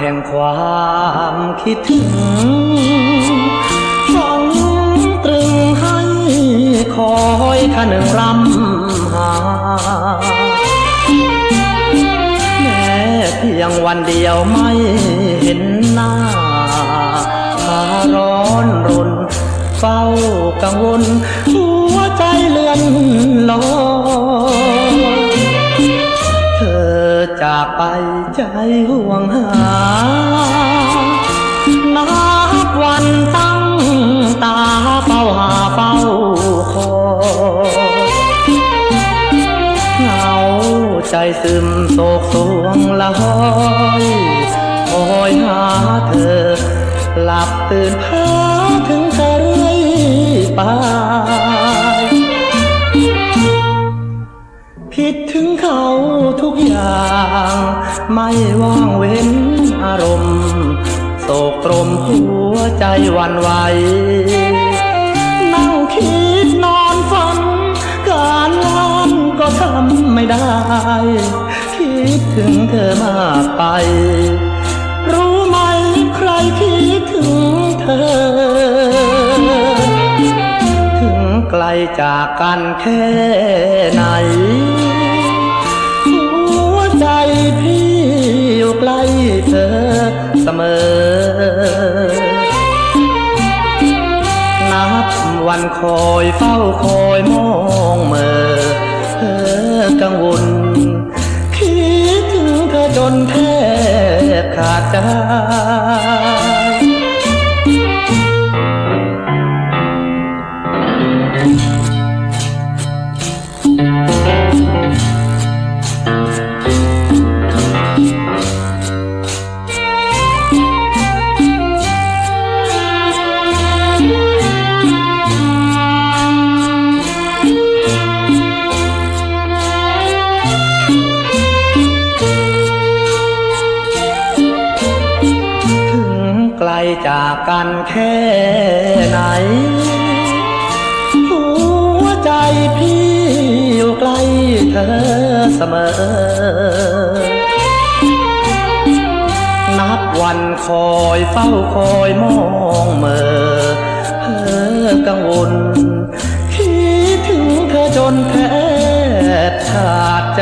แห่งความคิดถึงฝังตรึงให้คอยขนึงรำหาแม้เพียงวันเดียวไม่เห็นหน้าพาร้อนรนเฝ้ากังวลหัวใจเลื่อนลอย จากไปใจห่วงหา นับวันตั้งตาเฝ้าหาเฝ้าคอยเหงาใจซึมโศกสวงละหอยคอยหาเธอ หลับตื่นพาถึงเธอเรื่อยไป ไม่ว่างเว้นอารมณ์โศกตรมหัวใจวันไหวนั่งคิดนอนฝัน การงานก็ทำไม่ได้ คิดถึงเธอมากไป รู้ไหมใครคิดถึงเธอ ถึงไกลจากกันแค่ไหน หัวใจพี่ เสมอ นับวันคอยเฝ้าคอยมองเมื่อเธอกังวล คิดถึงเธอจนแทบขาดใจ จากกันแค่ไหน หัวใจพี่อยู่ใกล้เธอเสมอ นับวันคอยเฝ้าคอยมองเมื่อเธอกังวล คิดถึงเธอจนแทบขาดใจ